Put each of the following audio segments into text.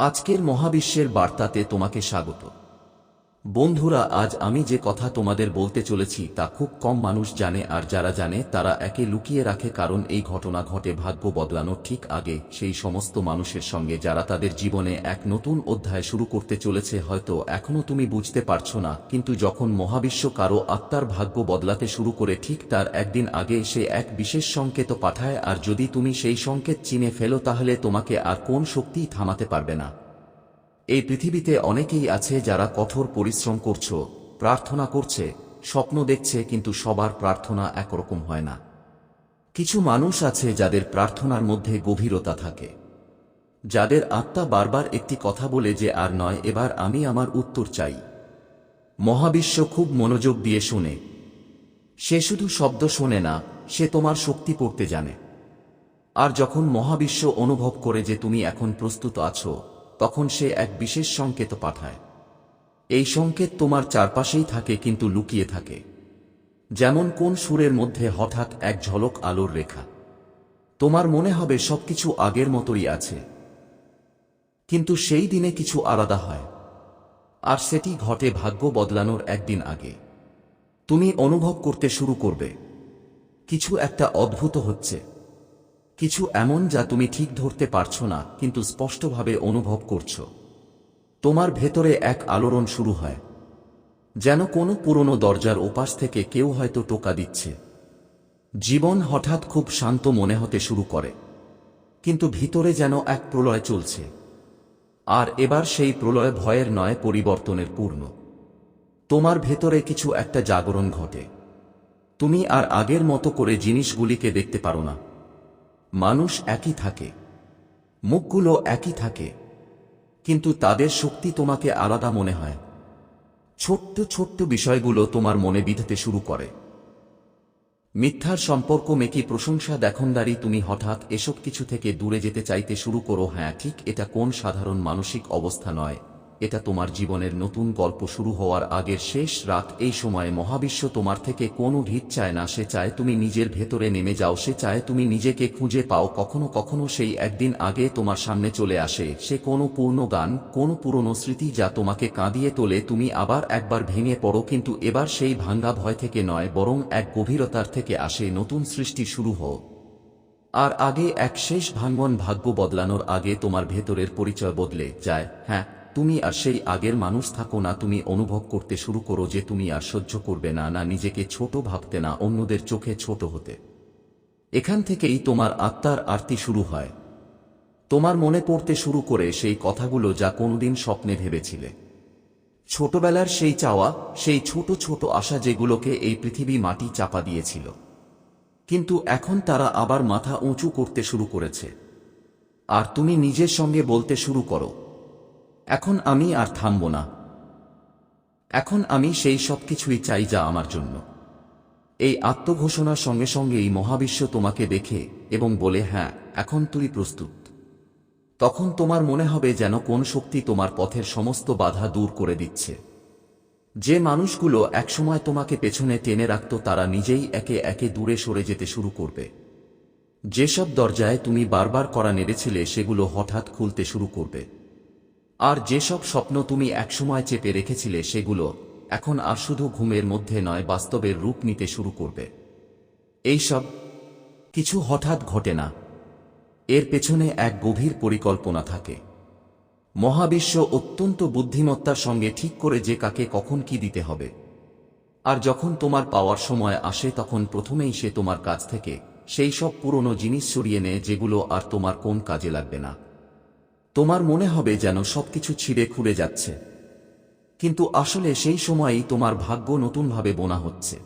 আজকের মহাবিশ্বের বার্তাতে তোমাকে স্বাগত। বন্ধুরা, আজ আমি যে কথা তোমাদের বলতে চলেছি তা খুব কম মানুষ জানে আর যারা জানে তারা একে লুকিয়ে রাখে কারণ এই ঘটনা ঘটে ভাগ্য বদলানোর ঠিক আগে। সেই সমস্ত মানুষের সঙ্গে যারা তাদের জীবনে এক নতুন অধ্যায় শুরু করতে চলেছে হয়তো এখনও তুমি বুঝতে পারছ না, কিন্তু যখন মহাবিশ্ব কারও আত্মার ভাগ্য বদলাতে শুরু করে ঠিক তার একদিন আগে সে এক বিশেষ সংকেত পাঠায় আর যদি তুমি সেই সংকেত চিনে ফেলো তাহলে তোমাকে আর কোন শক্তিই থামাতে পারবে না। এই পৃথিবীতে অনেকেই আছে যারা কঠোর পরিশ্রম করছ, প্রার্থনা করছে, স্বপ্ন দেখছে কিন্তু সবার প্রার্থনা একরকম হয় না। কিছু মানুষ আছে যাদের প্রার্থনার মধ্যে গভীরতা থাকে। যাদের আত্মা বারবার একটি কথা বলে যে আর নয়, এবার আমি আমার উত্তর চাই। মহাবিশ্ব খুব মনোযোগ দিয়ে শুনে। সে শুধু শব্দ শোনে না, সে তোমার শক্তি পড়তে জানে। আর যখন মহাবিশ্ব অনুভব করে যে তুমি এখন প্রস্তুত আছো তখন সে এক বিশেষ সংকেত পাঠায়। এই সংকেত তোমার চারপাশেই থাকে কিন্তু লুকিয়ে থাকে। যেমন কোন সুরের মধ্যে হঠাৎ এক ঝলক আলোর রেখা। তোমার মনে হবে সবকিছু আগের মতোই আছে। কিন্তু সেই দিনে কিছু আলাদা হয়। আর সেটি ঘটে ভাগ্য বদলানোর একদিন আগে। তুমি অনুভব করতে শুরু করবে। কিছু একটা অদ্ভুত হচ্ছে। কিছু এমন যা তুমি ঠিক ধরতে পারছ না, কিন্তু স্পষ্টভাবে অনুভব করছ। তোমার ভেতরে এক আলোড়ন শুরু হয়। যেন কোনো পুরনো দরজার ওপাশ থেকে কেউ হয়তো টোকা দিচ্ছে। জীবন হঠাৎ খুব শান্ত মনে হতে শুরু করে। কিন্তু ভিতরে যেন এক প্রলয় চলছে। আর এবার সেই প্রলয় ভয়ের নয়, পরিবর্তনের পূর্ণ। তোমার ভেতরে কিছু একটা জাগরণ ঘটে। তুমি আর আগের মতো করে জিনিসগুলিকে দেখতে পারো না। মানুষ একই থাকে, মুখগুলো একই থাকে, কিন্তু তাদের শক্তি তোমাকে আলাদা মনে হয়। ছোট্ট ছোট্ট বিষয়গুলো তোমার মনে বিধাতে শুরু করে। মিথ্যার সম্পর্ক মেকি প্রশংসা দেখনদারি তুমি হঠাৎ এসব কিছু থেকে দূরে যেতে চাইতে শুরু করো। হ্যাঁ ঠিক এটা কোন সাধারণ মানসিক অবস্থা নয়। এটা তোমার জীবনের নতুন গল্প শুরু হওয়ার আগের শেষ রাত। এই সময়ে মহাবিশ্ব তোমার থেকে কোনো ভিত চায় না, সে চায় তুমি নিজের ভেতরে নেমে যাও, সে চায় তুমি নিজেকে খুঁজে পাও, কখনো কখনো সেই একদিন আগে তোমার সামনে চলে আসে। সে কোনো পূর্ণ গান, কোনো পুরনো স্মৃতি যা তোমাকে কাঁদিয়ে তোলে, তুমি আবার একবার ভেঙে পড়ো, কিন্তু এবার সেই ভাঙ্গা ভয় থেকে নয়, বরং এক গভীরতার থেকে আসে, নতুন সৃষ্টি শুরু হও। আর আগে এক শেষ ভাঙ্গন ভাগ্য বদলানোর আগে তোমার ভেতরের পরিচয় বদলে যায়। হ্যাঁ তুমি আর সেই আগের মানুষ থাকো না, তুমি অনুভব করতে শুরু করো যে তুমি আর সহ্য করবে না না নিজেকে ছোট ভাবতে, না অন্যদের চোখে ছোট হতে। এখান থেকেই তোমার আত্মার আরতি শুরু হয়। তোমার মনে পড়তে শুরু করে সেই কথাগুলো যা কোনোদিন স্বপ্নে ভেবেছিলে। ছোটবেলার সেই চাওয়া, সেই ছোট ছোট আশা যেগুলোকে এই পৃথিবী মাটি চাপা দিয়েছিল। কিন্তু এখন তারা আবার মাথা উঁচু করতে শুরু করেছে। আর তুমি নিজের সঙ্গে বলতে শুরু করো এখন আমি আর থামব না। এখন আমি সেই সব কিছুই চাই যা আমার জন্য। এই আত্মঘোষণার সঙ্গে সঙ্গে এই মহাবিশ্ব তোমাকে দেখে এবং বলে হ্যাঁ এখন তুই প্রস্তুত। তখন তোমার মনে হবে যেন কোন শক্তি তোমার পথের সমস্ত বাধা দূর করে দিচ্ছে। যে মানুষগুলো একসময় তোমাকে পেছনে টেনে রাখত, তারা নিজেই একে একে দূরে সরে যেতে শুরু করবে। যেসব দরজায় তুমি বারবার করা নেড়েছিলে, সেগুলো হঠাৎ খুলতে শুরু করবে। আর যেসব স্বপ্ন তুমি একসময় চেপে রেখেছিলে সেগুলো এখন আর শুধু ঘুমের মধ্যে নয়, বাস্তবের রূপ নিতে শুরু করবে। এইসব কিছু হঠাৎ ঘটে না। এর পেছনে এক গভীর পরিকল্পনা থাকে। মহাবিশ্ব অত্যন্ত বুদ্ধিমত্তার সঙ্গে ঠিক করে যে কাকে কখন কি দিতে হবে। আর যখন তোমার পাওয়ার সময় আসে, তখন প্রথমেই সে তোমার কাছ থেকে সেই সব পুরনো জিনিস সরিয়ে নেয়, যেগুলো আর তোমার কোন কাজে লাগবে না। তোমার মনে হবে যেন সবকিছু ছিঁড়ে খুঁড়ে যাচ্ছে। কিন্তু আসলে সেই সময়েই তোমার ভাগ্য নতুনভাবে বোনা হচ্ছে।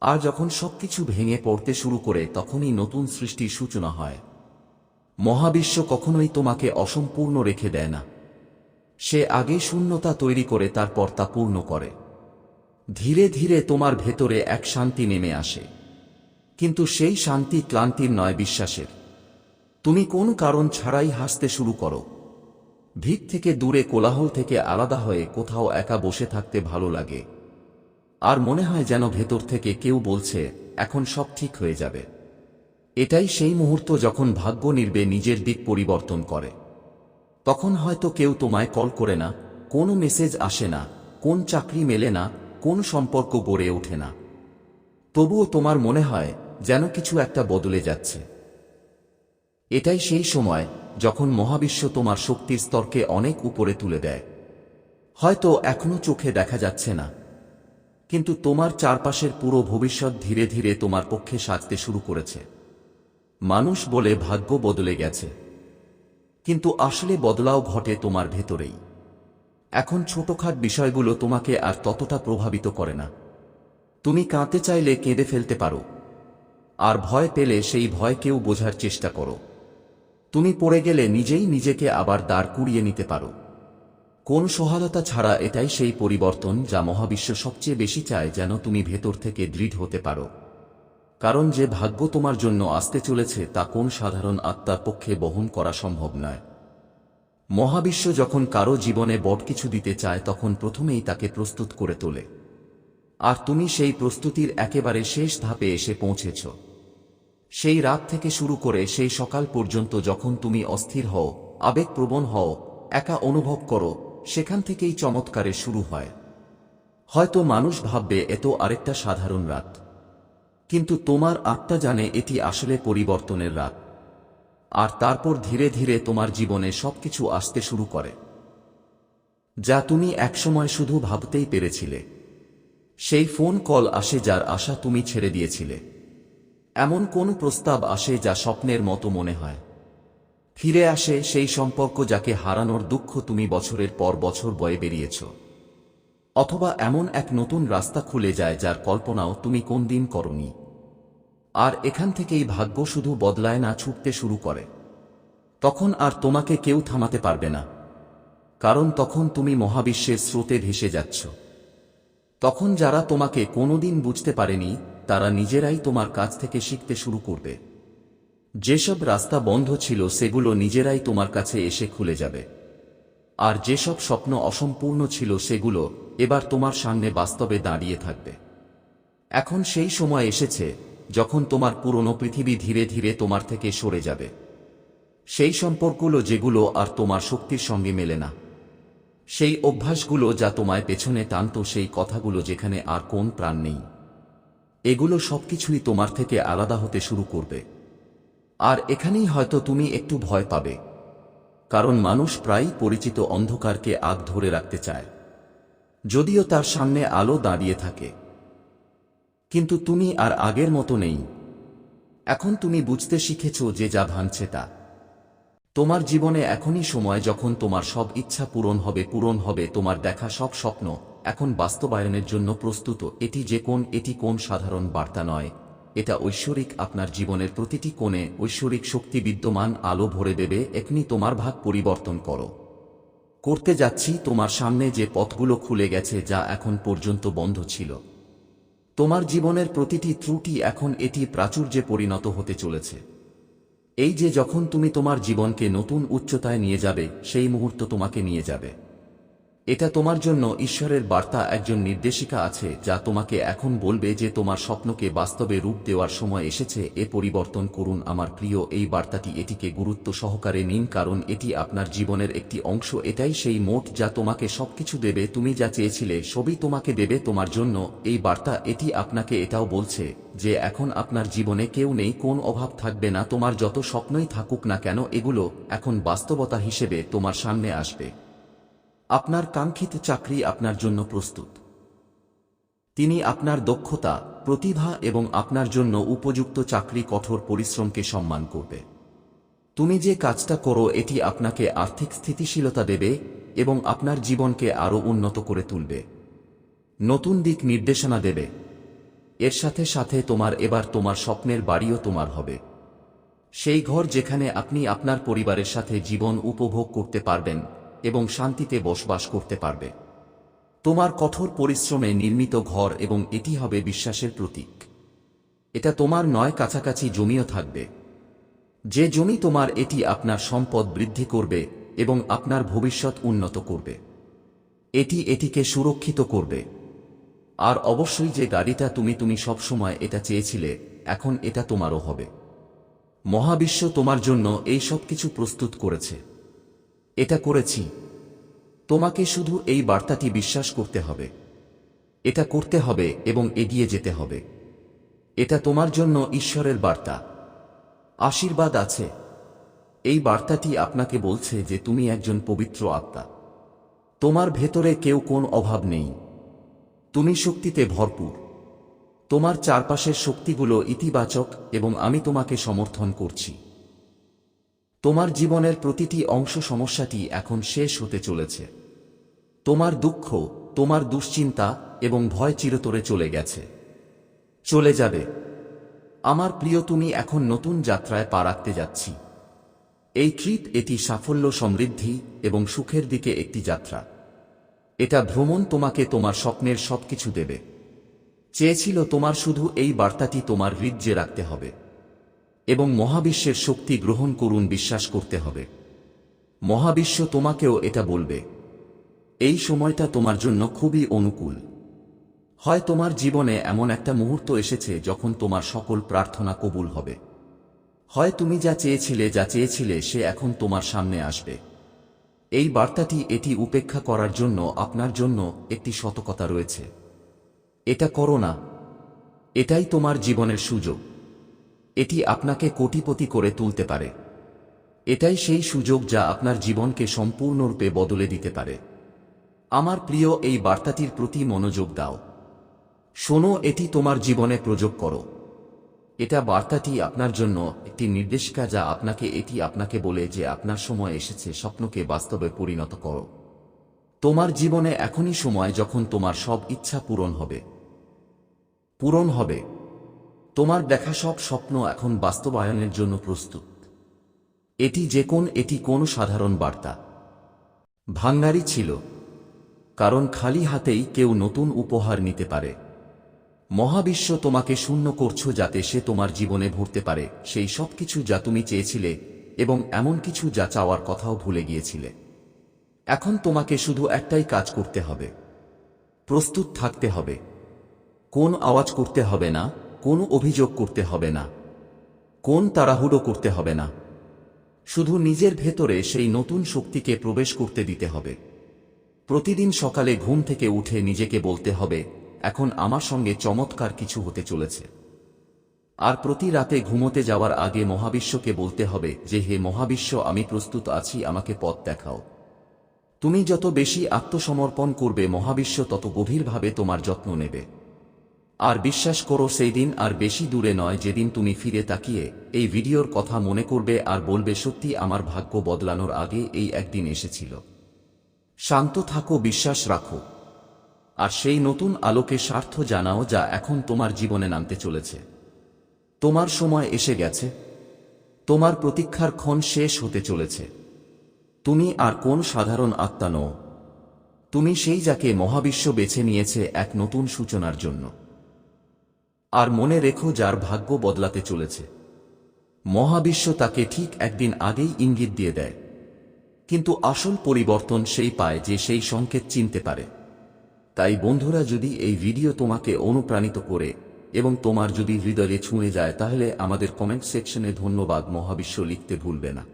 আর যখন সবকিছু ভেঙে পড়তে শুরু করে, তখনই নতুন সৃষ্টির সূচনা হয়। মহাবিশ্ব কখনোই তোমাকে অসম্পূর্ণ রেখে দেয় না। সে আগে শূন্যতা তৈরি করে, তারপর তা পূর্ণ করে। ধীরে ধীরে তোমার ভেতরে এক শান্তি নেমে আসে। কিন্তু সেই শান্তি ক্লান্তির নয়, বিশ্বাসের। তুমি কোন কারণ ছাড়াই হাসতে শুরু করো। ভিক থেকে দূরে কোলাহল থেকে আলাদা হয়ে কোথাও একা বসে থাকতে ভালো লাগে। আর মনে হয় যেন ভেতর থেকে কেউ বলছে, এখন সব ঠিক হয়ে যাবে। এটাই সেই মুহূর্ত যখন ভাগ্য নির্বে নিজের দিক পরিবর্তন করে। তখন হয়তো কেউ তোমায় কল করে না, কোনো মেসেজ আসে না, কোন চাকরি মেলে না, কোন সম্পর্ক গড়ে ওঠে না। তবুও তোমার মনে হয় যেন কিছু একটা বদলে যাচ্ছে। এটাই সেই সময় যখন মহাবিশ্ব তোমার শক্তির স্তরকে অনেক উপরে তুলে দেয়। হয়তো এখনও চোখে দেখা যাচ্ছে না। কিন্তু তোমার চারপাশের পুরো ভবিষ্যৎ ধীরে ধীরে তোমার পক্ষে সাজতে শুরু করেছে। মানুষ বলে ভাগ্য বদলে গেছে। কিন্তু আসলে বদলাও ঘটে তোমার ভেতরেই। এখন ছোটখাট বিষয়গুলো তোমাকে আর ততটা প্রভাবিত করে না। তুমি কাঁদতে চাইলে কেঁদে ফেলতে পারো। আর ভয় পেলে সেই ভয়কেও বোঝার চেষ্টা করো। তুমি পড়ে গেলে নিজেই নিজেকে আবার দাঁড় কুড়িয়ে নিতে পারো। কোন সহায়তা ছাড়া এটাই সেই পরিবর্তন যা মহাবিশ্ব সবচেয়ে বেশি চায় যেন তুমি ভেতর থেকে দৃঢ় হতে পারো। কারণ যে ভাগ্য তোমার জন্য আসতে চলেছে তা কোন সাধারণ আত্মার পক্ষে বহন করা সম্ভব নয়। মহাবিশ্ব যখন কারও জীবনে বট কিছু দিতে চায় তখন প্রথমেই তাকে প্রস্তুত করে তোলে। আর তুমি সেই প্রস্তুতির একেবারে শেষ ধাপে এসে পৌঁছেছ। সেই রাত থেকে শুরু করে সেই সকাল পর্যন্ত যখন তুমি অস্থির হও, আবেগপ্রবণ হও, একা অনুভব করো, সেখান থেকেই চমৎকারে শুরু হয়। হয়তো মানুষ ভাববে এত আরেকটা সাধারণ রাত। কিন্তু তোমার আত্মা জানে এটি আসলে পরিবর্তনের রাত। আর তারপর ধীরে ধীরে তোমার জীবনে সবকিছু আসতে শুরু করে। যা তুমি একসময় শুধু ভাবতেই পেরেছিলে। সেই ফোন কল আসে যার আশা তুমি ছেড়ে দিয়েছিলে। এমন কোন প্রস্তাব আসে যা স্বপ্নের মতো মনে হয়। ফিরে আসে সেই সম্পর্ক যাকে হারানোর দুঃখ তুমি বছরের পর বছর বয়ে বেরিয়েছ। অথবা এমন এক নতুন রাস্তা খুলে যায় যার কল্পনাও তুমি কোন দিন করনি। আর এখান থেকেই ভাগ্য শুধু বদলায় না ছুটতে শুরু করে। তখন আর তোমাকে কেউ থামাতে পারবে না। কারণ তখন তুমি মহাবিশ্বের স্রোতে ভেসে যাচ্ছ। তখন যারা তোমাকে কোনোদিন বুঝতে পারেনি তারা নিজেরাই তোমার কাছ থেকে শিখতে শুরু করবে। যেসব রাস্তা বন্ধ ছিল, সেগুলো নিজেরাই তোমার কাছে এসে খুলে যাবে। আর যেসব স্বপ্ন অসম্পূর্ণ ছিল, সেগুলো এবার তোমার সামনে বাস্তবে দাঁড়িয়ে থাকবে। এখন সেই সময় এসেছে, যখন তোমার পুরনো পৃথিবী ধীরে ধীরে তোমার থেকে সরে যাবে। সেই সম্পর্কগুলো যেগুলো আর তোমার শক্তির সঙ্গে মেলে না। সেই অভ্যাসগুলো যা তোমায় পেছনে টানত, সেই কথাগুলো যেখানে আর কোন প্রাণ নেই। এগুলো সবকিছুই তোমার থেকে আলাদা হতে শুরু করবে। আর এখানেই হয়তো তুমি একটু ভয় পাবে। কারণ মানুষ প্রায়ই পরিচিত অন্ধকারকে আগ ধরে রাখতে চায়। যদিও তার সামনে আলো দাঁড়িয়ে থাকে। কিন্তু তুমি আর আগের মতো নেই। এখন তুমি বুঝতে শিখেছ যে যা ভাঙছে তা। তোমার জীবনে এখনই সময় যখন তোমার সব ইচ্ছা পূরণ হবে পূরণ হবে, তোমার দেখা সব স্বপ্ন। এখন বাস্তবায়নের জন্য প্রস্তুত, এটি যে কোন, এটি কোন সাধারণ বার্তা নয়। এটা ঐশ্বরিক, আপনার জীবনের প্রতিটি কোণে ঐশ্বরিক শক্তি বিদ্যমান আলো ভরে দেবে, এখনি তোমার ভাগ পরিবর্তন করো। করতে যাচ্ছি, তোমার সামনে যে পথগুলো খুলে গেছে, যা এখন পর্যন্ত বন্ধ ছিল। তোমার জীবনের প্রতিটি ত্রুটি এখন এটি প্রাচুর্যে পরিণত হতে চলেছে। এই যে যখন তুমি তোমার জীবনকে নতুন উচ্চতায় নিয়ে যাবে, সেই মুহূর্ত তোমাকে নিয়ে যাবে। এটা তোমার জন্য ঈশ্বরের বার্তা একজন নির্দেশিকা আছে, যা তোমাকে এখন বলবে যে তোমার স্বপ্নকে বাস্তবে রূপ দেওয়ার সময় এসেছে। এ পরিবর্তন করুন আমার প্রিয়, এই বার্তাটি এটিকে গুরুত্ব সহকারে নিন, কারণ এটি আপনার জীবনের একটি অংশ। এটাই সেই মোট যা তোমাকে সবকিছু দেবে। তুমি যা চেয়েছিলে, সবই তোমাকে দেবে তোমার জন্য। এই বার্তা, এটি আপনাকে এটাও বলছে যে এখন আপনার জীবনে কেউ নেই, কোন অভাব থাকবে না। তোমার যত স্বপ্নই থাকুক না কেন, এগুলো এখন বাস্তবতা হিসেবে তোমার সামনে আসবে। আপনার কাঙ্ক্ষিত চাকরি আপনার জন্য প্রস্তুত। তিনি আপনার দক্ষতা, প্রতিভা এবং আপনার জন্য উপযুক্ত চাকরি কঠোর পরিশ্রমকে সম্মান করবে। তুমি যে কাজটা করো, এটি আপনাকে আর্থিক স্থিতিশীলতা দেবে এবং আপনার জীবনকে আরও উন্নত করে তুলবে। নতুন দিক নির্দেশনা দেবে। এর সাথে সাথে তোমার এবার তোমার স্বপ্নের বাড়িও তোমার হবে। সেই ঘর যেখানে আপনি আপনার পরিবারের সাথে জীবন উপভোগ করতে পারবেন এবং শান্তিতে বসবাস করতে পারবে। তোমার কঠোর পরিশ্রমে নির্মিত ঘর এবং এটি হবে বিশ্বাসের প্রতীক। এটা তোমার নয় কাছাকাছি জমিও থাকবে। যে জমি তোমার, এটি আপনার সম্পদ বৃদ্ধি করবে এবং আপনার ভবিষ্যৎ উন্নত করবে। এটি এটিকে সুরক্ষিত করবে। আর অবশ্যই যে গাড়িটা তুমি তুমি সবসময় এটা চেয়েছিলে, এখন এটা তোমারও হবে। মহাবিশ্ব তোমার জন্য এই সব কিছু প্রস্তুত করেছে। এটা করেছি। তোমাকে শুধু এই বার্তাটি বিশ্বাস করতে হবে। এটা করতে হবে এবং এগিয়ে যেতে হবে। এটা তোমার জন্য ঈশ্বরের বার্তা। আশীর্বাদ আছে। এই বার্তাটি আপনাকে বলছে যে তুমি একজন পবিত্র আত্মা। তোমার ভেতরে কেউ কোন অভাব নেই। তুমি শক্তিতে ভরপুর। তোমার চারপাশের শক্তিগুলো ইতিবাচক এবং আমি তোমাকে সমর্থন করছি। তোমার জীবনের প্রতিটি অংশ সমস্যাটি এখন শেষ হতে চলেছে। তোমার দুঃখ, তোমার দুশ্চিন্তা এবং ভয় চিরতরে চলে গেছে। চলে যাবে। আমার প্রিয়, তুমি এখন নতুন যাত্রায় পা রাখতে যাচ্ছি। এই ট্রিপ এটি সাফল্য, সমৃদ্ধি এবং সুখের দিকে একটি যাত্রা। এটা ভ্রমণ তোমাকে তোমার স্বপ্নের সবকিছু দেবে। চেয়েছিল তোমার শুধু এই বার্তাটি তোমার হৃদ্যে রাখতে হবে। এবং মহাবিশ্বের শক্তি গ্রহণ করুন বিশ্বাস করতে হবে। মহাবিশ্ব তোমাকেও এটা বলবে। এই সময়টা তোমার জন্য খুবই অনুকূল। হয় তোমার জীবনে এমন একটা মুহূর্ত এসেছে যখন তোমার সকল প্রার্থনা কবুল হবে। হয় তুমি যা চেয়েছিলে যা চেয়েছিলে সে এখন তোমার সামনে আসবে। এই বার্তাটি এটি উপেক্ষা করার জন্য আপনার জন্য একটি সতকতা রয়েছে। এটা করো না। এটাই তোমার জীবনের সুযোগ। এটি আপনাকে কোটিপতি করে তুলতে পারে। এটাই সেই সুযোগ যা আপনার জীবনকে সম্পূর্ণরূপে বদলে দিতে পারে। আমার প্রিয়, এই বার্তাটির প্রতি মনোযোগ দাও। শোনো, এটি তোমার জীবনে প্রযোগ করো। এটা বার্তাটি আপনার জন্য একটি নির্দেশিকা যা আপনাকে, এটি আপনাকে বলে যে আপনার সময় এসেছে, স্বপ্নকে বাস্তবে পরিণত করো। তোমার জীবনে এখনই সময় যখন তোমার সব ইচ্ছা পূরণ হবে। পূরণ হবে। তোমার দেখা সব স্বপ্ন এখন বাস্তবায়নের জন্য প্রস্তুত। এটি যে কোন, এটি কোন সাধারণ বার্তা। ভাঙ্গারি ছিল, কারণ খালি হাতেই কেউ নতুন উপহার নিতে পারে। মহাবিশ্ব তোমাকে শূন্য করছ যাতে সে তোমার জীবনে ভরতে পারে, সেই সব কিছু যা তুমি চেয়েছিলে এবং এমন কিছু যা চাওয়ার কথাও ভুলে গিয়েছিলে। এখন তোমাকে শুধু একটাই কাজ করতে হবে। প্রস্তুত থাকতে হবে। কোন আওয়াজ করতে হবে না? কোন অভিযোগ করতে হবে না। কোন তাড়াহুড়ো করতে হবে না। শুধু নিজের ভেতরে সেই নতুন শক্তিকে প্রবেশ করতে দিতে হবে। প্রতিদিন সকালে ঘুম থেকে উঠে নিজেকে বলতে হবে, এখন আমার সঙ্গে চমৎকার কিছু হতে চলেছে। আর প্রতি রাতে ঘুমোতে যাওয়ার আগে মহাবিশ্বকে বলতে হবে যে, হে মহাবিশ্ব, আমি প্রস্তুত আছি, আমাকে পথ দেখাও। তুমি যত বেশি আত্মসমর্পণ করবে, মহাবিশ্ব তত গভীরভাবে তোমার যত্ন নেবে। আর বিশ্বাস করো, সেই দিন আর বেশি দূরে নয় যেদিন তুমি ফিরে তাকিয়ে এই ভিডিওর কথা মনে করবে আর বলবে, সত্যি আমার ভাগ্য বদলানোর আগে এই একদিন এসেছিল। শান্ত থাকো, বিশ্বাস রাখো। আর সেই নতুন আলোকে স্বার্থ জানাও যা এখন তোমার জীবনে নামতে চলেছে। তোমার সময় এসে গেছে। তোমার প্রতীক্ষার ক্ষণ শেষ হতে চলেছে। তুমি আর কোন সাধারণ আত্মা নও। তুমি সেই যাকে মহাবিশ্ব বেছে নিয়েছে এক নতুন সূচনার জন্য। আর মনে রেখো যার ভাগ্য বদলাতে চলেছে। মহাবিশ্ব তাকে ঠিক একদিন আগেই ইঙ্গিত দিয়ে দেয়। কিন্তু আসল পরিবর্তন সেই পায় যে সেই সংকেত চিনতে পারে। তাই বন্ধুরা, যদি এই ভিডিও তোমাকে অনুপ্রাণিত করে এবং তোমার যদি হৃদয়ে ছুঁয়ে যায়, তাহলে আমাদের কমেন্ট সেকশনে ধন্যবাদ, মহাবিশ্ব লিখতে ভুলবে না।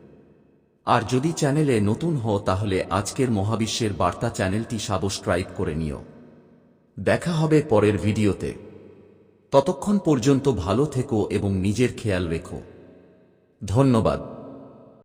আর যদি চ্যানেলে নতুন হও, তাহলে আজকের মহাবিশ্বের বার্তা চ্যানেলটি সাবস্ক্রাইব করে নিও। দেখা হবে পরের ভিডিওতে। ততক্ষণ পর্যন্ত ভালো থেকো এবং নিজের খেয়াল রেখো। ধন্যবাদ।